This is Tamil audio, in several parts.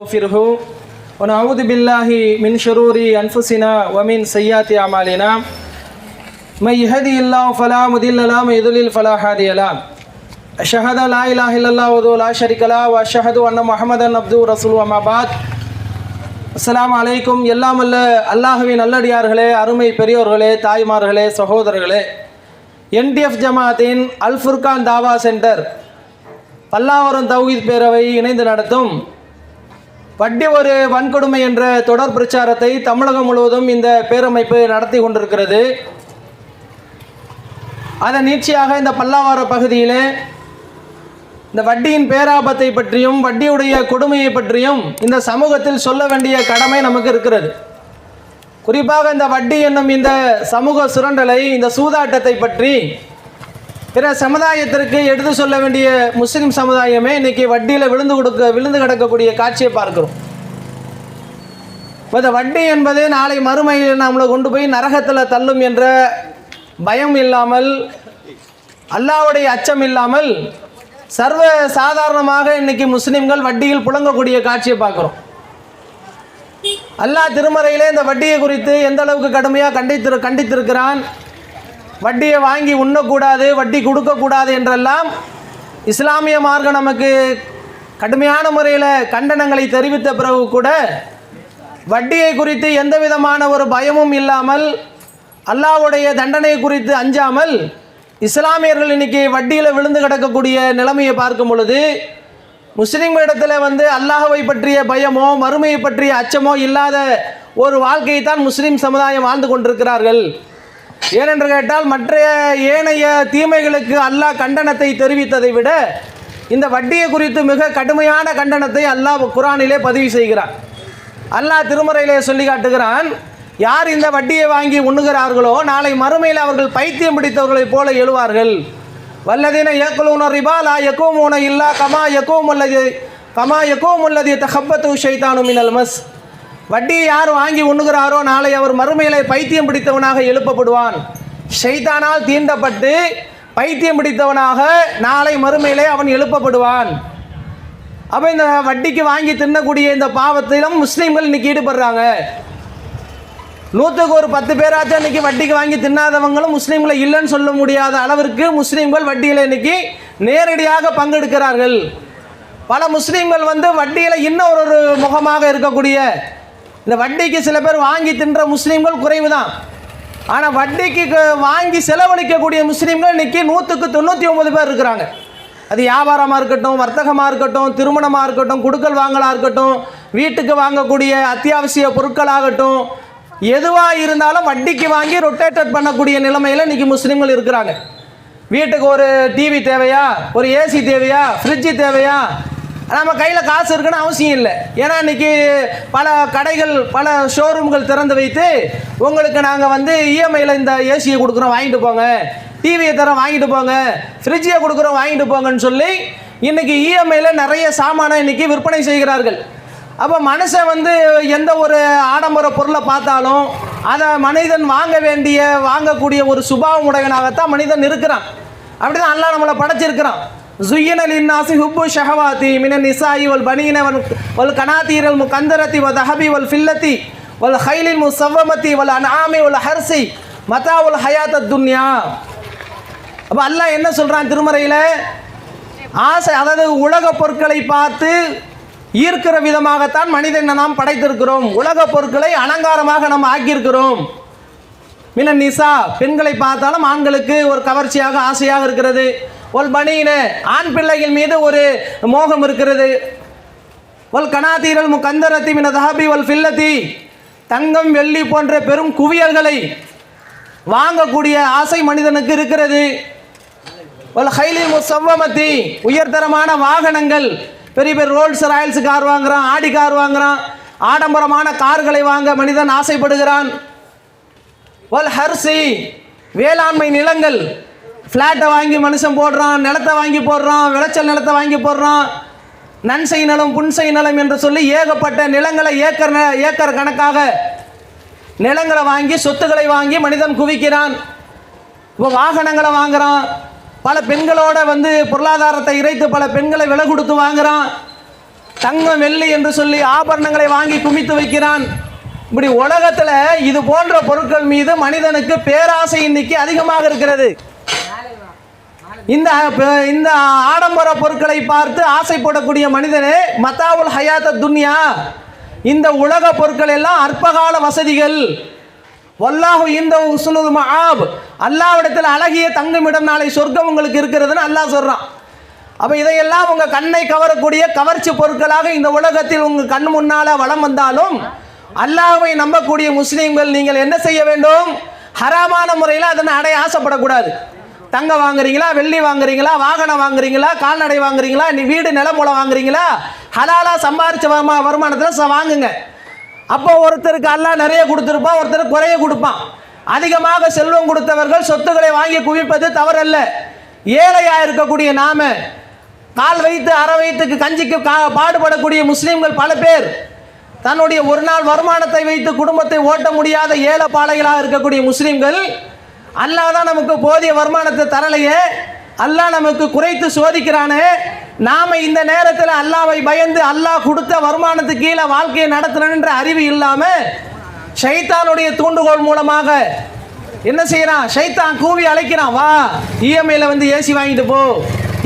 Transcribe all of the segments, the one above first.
نستغفره ونعوذ بالله من شرور أنفسنا ومن سيئات أعمالنا من يهدي الله فلا مضل له من يضلل فلا هادي له أشهد لا إله إلا الله وحده لا شريك له وأشهد أن محمدا عبده ورسوله أما بعد அஸ்லாம் அலைக்கும் எல்லாம் அல்ல அல்லாஹுவின் நல்லடியார்களே அருமை பெரியோர்களே தாய்மார்களே சகோதரர்களே என்டிஎஃப் ஜமாத்தின் அல்ஃபுர்கான் தாவா சென்டர் பல்லாவரம் தௌஹீத் பேரவை இணைந்து நடத்தும் வட்டி ஒரு வன்கொடுமை என்ற தொடர் பிரச்சாரத்தை தமிழகம் முழுவதும் இந்த பேரமைப்பு நடத்தி கொண்டிருக்கிறது. அதன் நீட்சியாக இந்த பல்லாவார பகுதியில் இந்த வட்டியின் பேராபத்தை பற்றியும் வட்டியுடைய கொடுமையை பற்றியும் இந்த சமூகத்தில் சொல்ல வேண்டிய கடமை நமக்கு இருக்கிறது. குறிப்பாக இந்த வட்டி என்னும் இந்த சமூக சுரண்டலை இந்த சூதாட்டத்தை பற்றி பிற சமுதாயத்திற்கு எடுத்து சொல்ல வேண்டிய முஸ்லிம் சமுதாயமே இன்னைக்கு வட்டியில் விழுந்து கொடுக்க விழுந்து கிடக்கக்கூடிய காட்சியை பார்க்கிறோம். இப்போ இந்த வட்டி என்பது நாளை மறுமையில் நம்மளை கொண்டு போய் நரகத்தில் தள்ளும் என்ற பயம் இல்லாமல் அல்லாவுடைய அச்சம் இல்லாமல் சர்வ சாதாரணமாக இன்னைக்கு முஸ்லிம்கள் வட்டியில் புழங்கக்கூடிய காட்சியை பார்க்குறோம். அல்லாஹ் திருமறையிலே இந்த வட்டியை குறித்து எந்த அளவுக்கு கடுமையாக கண்டித்திரு கண்டித்திருக்கிறான்? வட்டியை வாங்கி உண்ணக்கூடாது வட்டி கொடுக்கக்கூடாது என்றெல்லாம் இஸ்லாமிய மார்க்கம் நமக்கு கடுமையான முறையில் கண்டனங்களை தெரிவித்த பிறகு கூட வட்டியை குறித்து எந்த விதமான ஒரு பயமும் இல்லாமல் அல்லாஹ்வுடைய தண்டனை குறித்து அஞ்சாமல் இஸ்லாமியர்கள் இன்னைக்கு வட்டியில் விழுந்து கிடக்கக்கூடிய நிலைமையை பார்க்கும் பொழுது முஸ்லீம்களிடத்தில் வந்து அல்லாஹவை பற்றிய பயமோ மறுமையை பற்றிய அச்சமோ இல்லாத ஒரு வாழ்க்கையை தான் முஸ்லீம் சமுதாயம் வாழ்ந்து கொண்டிருக்கிறார்கள். ஏனென்று கேட்டால் மற்ற ஏனைய தீமைகளுக்கு அல்லாஹ் கண்டனத்தை தெரிவித்ததை விட இந்த வட்டியை குறித்து மிக கடுமையான கண்டனத்தை அல்லாஹ் குரானிலே பதிவு செய்கிறான். அல்லாஹ் திருமறையிலே சொல்லி காட்டுகிறான் யார் இந்த வட்டியை வாங்கி உண்ணுகிறார்களோ நாளை மறுமையில் அவர்கள் பைத்தியம் பிடித்தவர்களைப் போல எழுவார்கள். வல்லதீன ஏக்குலூன ரிபாலா லா இல்லா கமா யக்கூம் கமா யக்கூம் தஹப்பத்து ஷைத்தானு மினல் மஸ். வட்டியை யார் வாங்கி உண்ணுகிறாரோ நாளை அவர் மறுமையிலே பைத்தியம் பிடித்தவனாக எழுப்பப்படுவான். ஷைத்தானால் தீண்டப்பட்டு பைத்தியம் பிடித்தவனாக நாளை மறுமையிலே அவன் எழுப்பப்படுவான். அப்போ இந்த வட்டிக்கு வாங்கி தின்னக்கூடிய இந்த பாவத்திலும் முஸ்லீம்கள் இன்னைக்கு ஈடுபடுறாங்க. நூற்றுக்கு ஒரு பத்து பேராச்சும் இன்றைக்கி வட்டிக்கு வாங்கி தின்னாதவங்களும் முஸ்லீம்களை இல்லைன்னு சொல்ல முடியாத அளவிற்கு முஸ்லீம்கள் வட்டியில் இன்னைக்கு நேரடியாக பங்கெடுக்கிறார்கள். பல முஸ்லீம்கள் வந்து வட்டியில் இன்னும் ஒரு முகமாக இருக்கக்கூடிய இந்த வட்டிக்கு சில பேர் வாங்கி தின்ற முஸ்லீம்கள் குறைவு தான் ஆனால் வட்டிக்கு வாங்கி செலவழிக்கக்கூடிய முஸ்லீம்கள் இன்னைக்கு நூற்றுக்கு தொண்ணூற்றி ஒம்பது பேர் இருக்கிறாங்க. அது வியாபாரமாக இருக்கட்டும் வர்த்தகமாக இருக்கட்டும் திருமணமாக இருக்கட்டும் குடுக்கல் வாங்கலாக இருக்கட்டும் வீட்டுக்கு வாங்கக்கூடிய அத்தியாவசிய பொருட்களாகட்டும் எதுவாக இருந்தாலும் வட்டிக்கு வாங்கி ரொட்டேட்டட் பண்ணக்கூடிய நிலைமையில் இன்றைக்கி முஸ்லீம்கள் இருக்கிறாங்க. வீட்டுக்கு ஒரு டிவி தேவையா? ஒரு ஏசி தேவையா? ஃப்ரிட்ஜு தேவையா? நம்ம கையில் காசு இருக்குன்னு அவசியம் இல்லை. ஏன்னா இன்னைக்கு பல கடைகள் பல ஷோரூம்கள் திறந்து வைத்து உங்களுக்கு நாங்கள் வந்து இஎம்ஐயில் இந்த ஏசியை கொடுக்குறோம் வாங்கிட்டு போங்க. டிவியை தரோம் வாங்கிட்டு போங்க. ஃப்ரிட்ஜை கொடுக்குறோம் வாங்கிட்டு போங்கன்னு சொல்லி இன்னைக்கு இஎம்ஐயில் நிறைய சாமானை இன்னைக்கு விற்பனை செய்கிறார்கள். அப்போ மனுஷன் வந்து எந்த ஒரு ஆடம்பர பொருளை பார்த்தாலும் அதை மனிதன் வாங்க வேண்டிய வாங்கக்கூடிய ஒரு சுபாவம் உடையவனாகத்தான் மனிதன் இருக்கிறான். அப்படி தான் அல்லா நம்மளை படைச்சிருக்கிறான். زين للناس حب الشهوات من النساء والبنين وال- والقناطير المقنطرة والذهب والفضة والخيل المسومة والأنعام والحرث متاع الحياة الدنيا அப்போ அல்லாஹ் என்ன சொல்கிறான் திருமறையில் ஆசை அதாவது உலக பொருட்களை பார்த்து ஈர்க்கிற விதமாகத்தான் மனிதனை நாம் படைத்திருக்கிறோம் உலக பொருட்களை அலங்காரமாக நாம் ஆக்கியிருக்கிறோம் மின நிசா பெண்களை பார்த்தாலும் ஆண்களுக்கு ஒரு கவர்ச்சியாக ஆசையாக இருக்கிறது ஒல் பனியின ஆண் பிள்ளைகள் மீது ஒரு மோகம் இருக்கிறது. ஒல் கணாதீரல் முக்கந்தரத்தி மின தஹபி ஒல் ஃபில்லத்தி தங்கம் வெள்ளி போன்ற பெரும் குவியல்களை வாங்கக்கூடிய ஆசை மனிதனுக்கு இருக்கிறது. ஒல் ஹைலி முசவ்வமத்தி உயர்தரமான வாகனங்கள். பெரிய பெரிய Rolle's Royals car வாங்குகிறான் Audi car வாங்குறான். ஆடம்பரமான கார்களை வாங்க மனிதன் ஆசைப்படுகிறான். ஒல் ஹர்சி வேளாண்மை நிலங்கள். ஃப்ளாட்டை வாங்கி மனுஷன் போடுறான் நிலத்தை வாங்கி போடுறான் விளைச்சல் நிலத்தை வாங்கி போடுறான். நன்சை நிலம் புன்சை நிலம் என்று சொல்லி ஏகப்பட்ட நிலங்களை ஏக்கர் ந- ஏக்கர் கணக்காக நிலங்களை வாங்கி சொத்துக்களை வாங்கி மனிதன் குவிக்கிறான். இப்போ வாகனங்களை வாங்குறான். பல பெண்களோட வந்து பொருளாதாரத்தை இறைத்து பல பெண்களை விலை கொடுத்து வாங்குறான். தங்கம் வெள்ளி என்று சொல்லி ஆபரணங்களை வாங்கி குமித்து வைக்கிறான். இப்படி உலகத்தில் இது போன்ற பொருட்கள் மீது மனிதனுக்கு பேராசை இன்னைக்கு அதிகமாக இருக்கிறது. இந்த இந்த ஆடம்பர பொருட்களை பார்த்து ஆசைப்படக்கூடிய மனிதனே மத்தாவுல் ஹயாத்த துன்யா. இந்த உலக பொருட்கள் எல்லாம் அற்பகால வசதிகள். வல்லாஹு இந்த உசுனுல் மஹாப். அல்லாவிடத்தில் அழகிய தங்குமிடம் நாளை சொர்க்கம் உங்களுக்கு இருக்கிறதுன்னு அல்லாஹ் சொல்கிறான் அப்போ இதையெல்லாம் உங்கள் கண்ணை கவரக்கூடிய கவர்ச்சி பொருட்களாக இந்த உலகத்தில் உங்கள் கண் முன்னால் வளம் வந்தாலும் அல்லாஹை நம்பக்கூடிய முஸ்லீம்கள் நீங்கள் என்ன செய்ய வேண்டும்? ஹராமான முறையில் அதனை அடைய ஆசைப்படக்கூடாது. தங்கம் வாங்குறீங்களா வெள்ளி வாங்குறீங்களா வாகனம் வாங்குறீங்களா கால்நடை வாங்குறீங்களா நீ வீடு நிலமூலம் வாங்குறீங்களா? ஹலாலா சம்பாரிச்ச வருமா வருமானத்தில் வாங்குங்க. அப்போ ஒருத்தருக்கு அல்லா நிறைய கொடுத்துருப்பான் ஒருத்தருக்கு குறைய கொடுப்பான். அதிகமாக செல்வம் கொடுத்தவர்கள் சொத்துக்களை வாங்கி குவிப்பது தவறல்ல. ஏழையாக இருக்கக்கூடிய நாம கால் வைத்து அரை வைத்துக்கு கஞ்சிக்கு கா- பாடுபடக்கூடிய முஸ்லீம்கள் பல பேர் தன்னுடைய ஒரு நாள் வருமானத்தை வைத்து குடும்பத்தை ஓட்ட முடியாத ஏழை பாளைகளாக இருக்கக்கூடிய முஸ்லீம்கள் அல்லாஹ் தான் நமக்கு போதிய வருமானத்தை தரலையே. அல்லாஹ் நமக்கு குறைத்து சோதிக்கிறானே. நாம இந்த நேரத்தில் அல்லாவை பயந்து அல்லாஹ் கொடுத்த வருமானத்துக்கு கீழே வாழ்க்கையை நடத்தணுன்ற அறிவு இல்லாம ஷைத்தானுடைய தூண்டுகோல் மூலமாக என்ன செய்யறான்? ஷைத்தான் கூவி அழைக்கிறான் வா இஎம்ஐல வந்து ஏசி வாங்கிட்டு போ.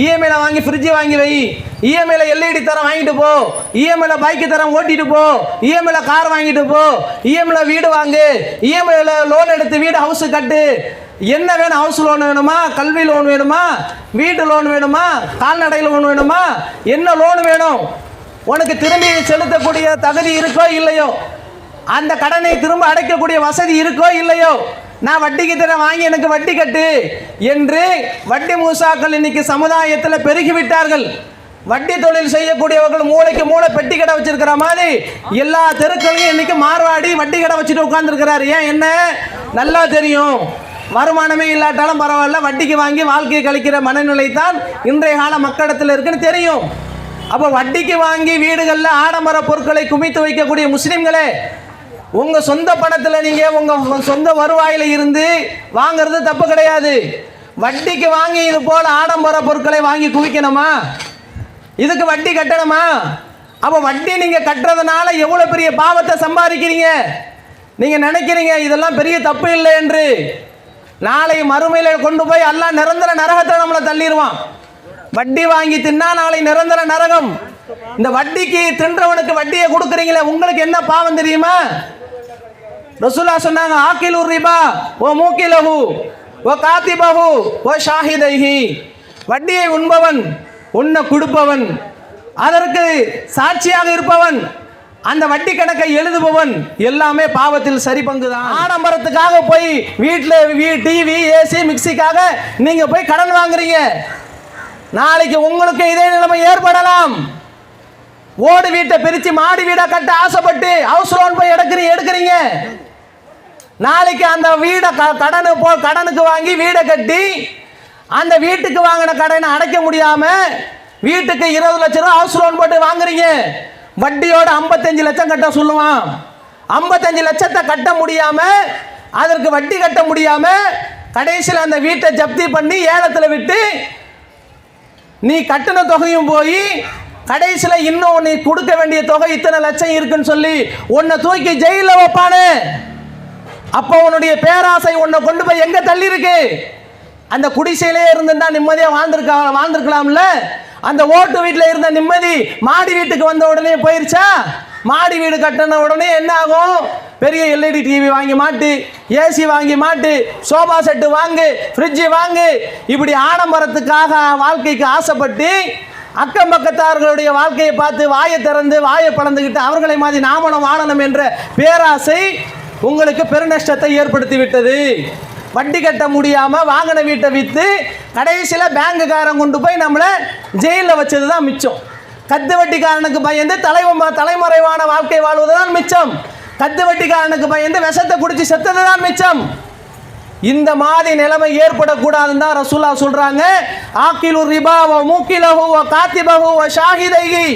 இஎம்ஐல வாங்கி ஃப்ரிட்ஜ் வாங்கி வை. இஎம்ஐல எல்இடி தரம் வாங்கிட்டு போ. இஎம்ஐல பைக்கு தரம் ஓட்டிட்டு போ. இஎம்ஐல கார் வாங்கிட்டு போ. இஎம்ஐல வீடு வாங்கு. இஎம்ஐல லோன் எடுத்து வீடு ஹவுஸ் கட்டு. என்ன வேணும்? ஹவுஸ் லோன் வேணுமா? கல்வி லோன் வேணுமா? வீட்டு லோன் வேணுமா? கால்நடை லோன் வேணுமா? என்ன லோன் வேணும்? உனக்கு திரும்பி செலுத்தக்கூடிய தகுதி இருக்கோ இல்லையோ? அந்த கடனை திரும்ப அடைக்கக்கூடிய வசதி இருக்கோ இல்லையோ? நான் வட்டிக்கு தர வாங்கி எனக்கு வட்டி கட்டு என்று வட்டி மூசாக்கள் இன்னைக்கு சமுதாயத்தில் பெருகி விட்டார்கள் வட்டி தொழில் செய்யக்கூடியவர்கள் மூளைக்கு மூளை பெட்டி கடை வச்சிருக்கிற மாதிரி எல்லா தெருக்களையும் இன்னைக்கு மார்வாடி வட்டி கடை வச்சுட்டு உட்காந்துருக்கிறாரு ஏன் என்ன? நல்லா தெரியும். வருமானமே இல்லாட்டாலும் பரவாயில்ல வட்டிக்கு வாங்கி வாழ்க்கையை கழிக்கிற மனநிலை தான் இன்றைய கால மக்களிடத்தில் இருக்குன்னு தெரியும். அப்போ வட்டிக்கு வாங்கி வீடுகளில் ஆடம்பர பொருட்களை குமித்து வைக்கக்கூடிய முஸ்லீம்களே உங்க சொந்த பணத்தில் நீங்க உங்க சொந்த வருவாயில இருந்து வாங்குறது தப்பு கிடையாது. வட்டிக்கு வாங்கி இது போல ஆடம்பர பொருட்களை வாங்கி குவிக்கணுமா? இதுக்கு வட்டி கட்டணுமா? அப்போ வட்டி நீங்க கட்டுறதுனால எவ்வளவு பெரிய பாவத்தை சம்பாதிக்கிறீங்க? நீங்க நினைக்கிறீங்க இதெல்லாம் பெரிய தப்பு இல்லை என்று. நாளை மறுமையில கொண்டு போய் எல்லாம் நிரந்தர நரகத்தை நம்மளை தள்ளிடுவான் வட்டி வாங்கி தின்னா நாளை நிரந்தர நரகம். இந்த வட்டிக்கு தின்றவனுக்கு வட்டியை கொடுக்குறீங்களே உங்களுக்கு என்ன பாவம் தெரியுமா? ரசுல்லா சொன்னாங்க ஆக்கிலூர் ரிபா ஓ மூக்கிலஹு ஓ காத்திபஹு ஓ ஷாஹிதைஹி வட்டியை உண்பவன் உண்ண கொடுப்பவன் அதற்கு சாட்சியாக இருப்பவன் அந்த வட்டி கணக்கை எழுதுபவன் எல்லாமே பாவத்தில் சரி பங்குதான் ஆடம்பரத்துக்காக போய் வீட்டில் டிவி ஏசி மிக்சிக்காக நீங்க போய் கடன் வாங்குறீங்க. நாளைக்கு உங்களுக்கு இதே நிலைமை ஏற்படலாம். ஓடு வீட்டை பிரித்து மாடி வீடாக கட்ட ஆசைப்பட்டு ஹவுஸ் லோன் போய் எடுக்கிறீங்க எடுக்கிறீங்க. நாளைக்கு அந்த வீடை க- கடனு போ கடனுக்கு வாங்கி வீடை கட்டி அந்த வீட்டுக்கு வாங்கின கடனை அடைக்க முடியாம வீட்டுக்கு இருபது லட்சம் ரூபா ஹவுஸ் லோன் போட்டு வாங்குறீங்க. வட்டியோட ஐம்பத்தஞ்சு லட்சம் கட்ட சொல்லுவான். ஐம்பத்தஞ்சு லட்சத்தை கட்ட முடியாம அதற்கு வட்டி கட்ட முடியாம கடைசியில் அந்த வீட்டை ஜப்தி பண்ணி ஏலத்தில் விட்டு நீ கட்டின தொகையும் போய் கடைசியில் இன்னும் நீ கொடுக்க வேண்டிய தொகை இத்தனை லட்சம் இருக்குன்னு சொல்லி உன்னை தூக்கி ஜெயிலில் வைப்பானு. அப்போ உன்னுடைய பேராசை உன்னை கொண்டு போய் எங்க தள்ளி இருக்கு அந்த குடிசையிலே இருந்திருந்தா நிம்மதியாக வாழ்ந்திருக்க வாழ்ந்திருக்கலாம்ல? அந்த ஓட்டு வீட்டில் இருந்த நிம்மதி மாடி வீட்டுக்கு வந்த உடனே போயிருச்சா? மாடி வீடு கட்டின உடனே என்ன ஆகும்? பெரிய எல்இடி டிவி வாங்கி மாட்டு ஏசி வாங்கி மாட்டு சோபா செட்டு வாங்கு ஃப்ரிட்ஜு வாங்கு. இப்படி ஆடம்பரத்துக்காக வாழ்க்கைக்கு ஆசைப்பட்டு அக்கம் பக்கத்தார்களுடைய வாழ்க்கையை பார்த்து வாயை திறந்து வாயை பழந்துக்கிட்டு அவர்களை மாதிரி நாமளும் வாழணும் என்ற பேராசை உங்களுக்கு பெருநஷ்டத்தை ஏற்படுத்தி விட்டது வட்டி கட்ட முடியாமல் வாங்கின வீட்டை விற்று கடைசியில் பேங்குக்காரன் கொண்டு போய் நம்மளை ஜெயிலில் வச்சது தான் மிச்சம். கத்து வட்டிக்காரனுக்கு பயந்து தலைவ தலைமறைவான வாழ்க்கை வாழ்வது தான் மிச்சம். கத்து வட்டிக்காரனுக்கு பயந்து விஷத்தை குடிச்சு செத்தது தான் மிச்சம். இந்த மாதிரி நிலைமை ஏற்படக்கூடாதுன்னு தான் ரசூல்லா சொல்கிறாங்க ஆக்கிலு ரிபாவோ மூக்கிலகுவோ மூக்கிலஹு ஷாஹிதைகி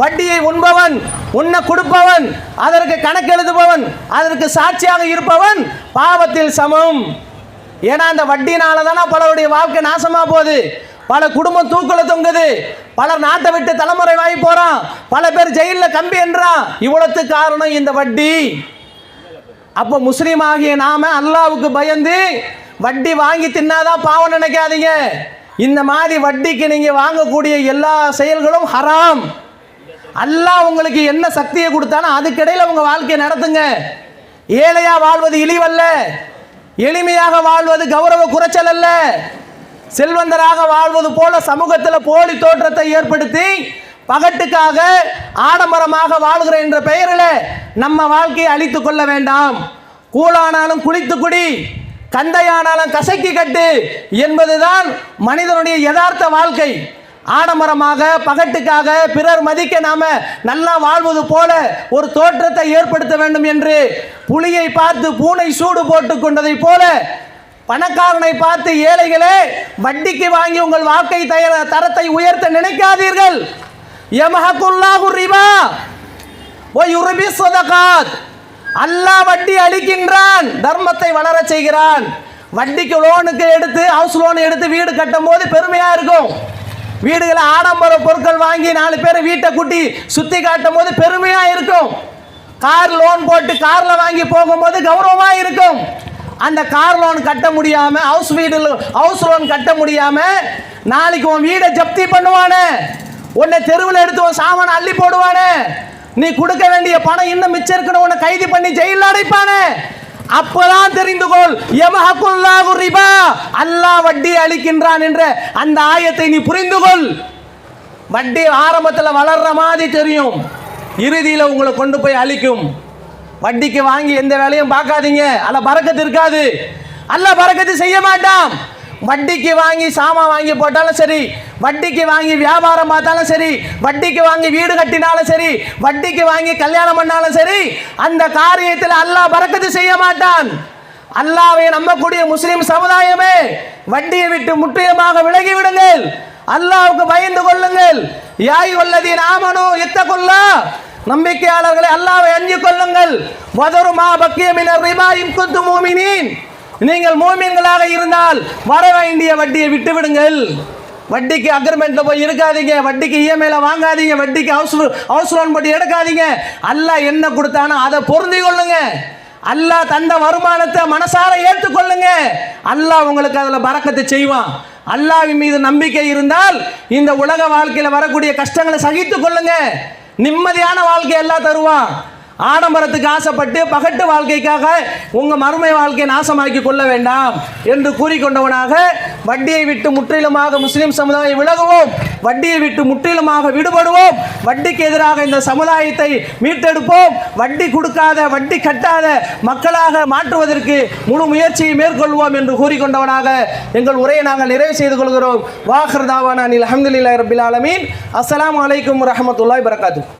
வட்டியை உண்பவன் உன்னை கொடுப்பவன் அதற்கு கணக்கு எழுதுபவன் அதற்கு சாட்சியாக இருப்பவன் பாவத்தில் சமம். ஏன்னா அந்த வட்டினால தானே பலருடைய வாழ்க்கை நாசமாக போகுது. பல குடும்பம் தூக்கல தொங்குது. பலர் நாட்டை விட்டு தலைமுறை வாங்கி போகிறான் பல பேர் ஜெயிலில் கம்பி என்றான் இவ்வளோத்து காரணம் இந்த வட்டி. அப்போ முஸ்லீம் ஆகிய நாம அல்லாவுக்கு பயந்து வட்டி வாங்கி தின்னாதான் பாவம் நினைக்காதீங்க. இந்த மாதிரி வட்டிக்கு நீங்கள் வாங்கக்கூடிய எல்லா செயல்களும் ஹராம். அல்லாஹ் உங்களுக்கு என்ன சக்தியை கொடுத்தானோ அதுக்கிடையில் உங்க வாழ்க்கையை நடத்துங்க. ஏழையா வாழ்வது இழிவல்ல. எளிமையாக வாழ்வது கௌரவ குறைச்சல் அல்ல. செல்வந்தராக வாழ்வது போல சமூகத்தில் போலி தோற்றத்தை ஏற்படுத்தி பகட்டுக்காக ஆடம்பரமாக வாழ்கிற என்ற பெயரில் நம்ம வாழ்க்கையை அழித்துக் கொள்ள வேண்டாம். கூழானாலும் குளித்து குடி கந்தையானாலும் கசக்கி கட்டு என்பதுதான் மனிதனுடைய யதார்த்த வாழ்க்கை. ஆடம்பரமாக பகட்டுக்காக பிறர் மதிக்க நாம நல்லா வாழ்வது போல ஒரு தோற்றத்தை ஏற்படுத்த வேண்டும் என்று புலியை பார்த்து பூனை சூடு போட்டு கொண்டதை போல பணக்காரனை பார்த்து ஏழைகளே வட்டிக்கு வாங்கி உங்கள் வாழ்க்கை தய- தரத்தை உயர்த்த நினைக்காதீர்கள். யமஹகுல்லாஹு ரிபா. ஓ யுர்பி சொதகாத் அல்லாஹ் வட்டி அளிக்கின்றான் தர்மத்தை வளரச் செய்கிறான். வட்டிக்கு லோனுக்கு எடுத்து ஹவுஸ் லோன் எடுத்து வீடு கட்டும் போது பெருமையா இருக்கும். வீடுகளை ஆடம்பர பொருட்கள் வாங்கி நாலு பேர் வீட்டை கூட்டி சுற்றி காட்டும் போது பெருமையாக இருக்கும். கார் லோன் போட்டு காரில் வாங்கி போகும்போது கௌரவமாக இருக்கும். அந்த கார் லோன் கட்ட முடியாமல் ஹவுஸ் வீடு ஹவுஸ் லோன் கட்ட முடியாமல் நாளைக்கு உன் வீடை ஜப்தி பண்ணுவானே. உன்னை தெருவில் எடுத்து உன் சாமானை அள்ளி போடுவானே. நீ கொடுக்க வேண்டிய பணம் இன்னும் மிச்சம் இருக்கணும் உன்னை கைது பண்ணி ஜெயிலில் அடைப்பானே. அப்பதான் தெரிந்து கொள் யமஹகுல்லாஹு ரிபா. அல்லாஹ் வட்டி அளிக்கின்றான் என்ற அந்த ஆயத்தை நீ புரிந்து கொள் வட்டி ஆரம்பத்தில் வளர்ற மாதிரி தெரியும். இறுதியில் உங்களை கொண்டு போய் அழிக்கும். வட்டிக்கு வாங்கி எந்த வேலையும் பார்க்காதீங்க. அல்ல பறக்கத்து இருக்காது. அல்ல பறக்கத்து செய்ய மாட்டான். வட்டிக்கு வாங்கி சாமான் வாங்கி போட்டாலும் சரி வட்டிக்கு வாங்கி வியாபாரம் பார்த்தாலும் சரி வட்டிக்கு வாங்கி வீடு கட்டினாலும் சரி வட்டிக்கு வாங்கி கல்யாணம் பண்ணாலும் சரி அந்த காரியத்தில் அல்லாஹ் பறக்கத்து செய்ய மாட்டான். அல்லாவை நம்பக்கூடிய முஸ்லிம் சமுதாயமே வட்டியை விட்டு முற்றிலுமாக விலகி விடுங்கள். அல்லாவுக்கு பயந்து கொள்ளுங்கள். யாய் வல்லதீன் ஆமனோ இத்தகுல்லா. நம்பிக்கையாளர்களை அல்லாவை அஞ்சு கொள்ளுங்கள். வதருமா பக்கியமினர் ரிபா இன் குந்து நீங்கள் மூமின்களாக இருந்தால் வர வேண்டிய வட்டியை விட்டுவிடுங்கள். வட்டிக்கு அக்ரிமெண்ட்ல போய் இருக்காதீங்க. வட்டிக்கு இஎம்ஐல வாங்காதீங்க. வட்டிக்கு ஹவுஸ் ஹவுஸ் லோன் போட்டு எடுக்காதீங்க. அல்லாஹ் என்ன கொடுத்தானோ அதை பொருந்தி கொள்ளுங்க. அல்லாஹ் தந்த வருமானத்தை மனசார ஏற்றுக்கொள்ளுங்க. அல்லாஹ் உங்களுக்கு அதில் பறக்கத்தை செய்வான். அல்லாஹ்வின் மீது நம்பிக்கை இருந்தால் இந்த உலக வாழ்க்கையில் வரக்கூடிய கஷ்டங்களை சகித்துக் கொள்ளுங்க. நிம்மதியான வாழ்க்கை எல்லாம் தருவான். ஆடம்பரத்துக்கு ஆசைப்பட்டு பகட்டு வாழ்க்கைக்காக உங்கள் மறுமை வாழ்க்கையை நாசமாக்கி கொள்ள வேண்டாம் என்று கூறிக்கொண்டவனாக வட்டியை விட்டு முற்றிலுமாக முஸ்லீம் சமுதாயம் விலகுவோம். வட்டியை விட்டு முற்றிலுமாக விடுபடுவோம். வட்டிக்கு எதிராக இந்த சமுதாயத்தை மீட்டெடுப்போம். வட்டி கொடுக்காத வட்டி கட்டாத மக்களாக மாற்றுவதற்கு முழு முயற்சியை மேற்கொள்வோம் என்று கூறிக்கொண்டவனாக எங்கள் உரையை நாங்கள் நிறைவு செய்து கொள்கிறோம். வாஹர் தாவானில் அஹமதுல்லா ரபில் ஆலமீன். அஸ்லாம் வலைக்கம் வரமத்துல்லாய் வரகாத்து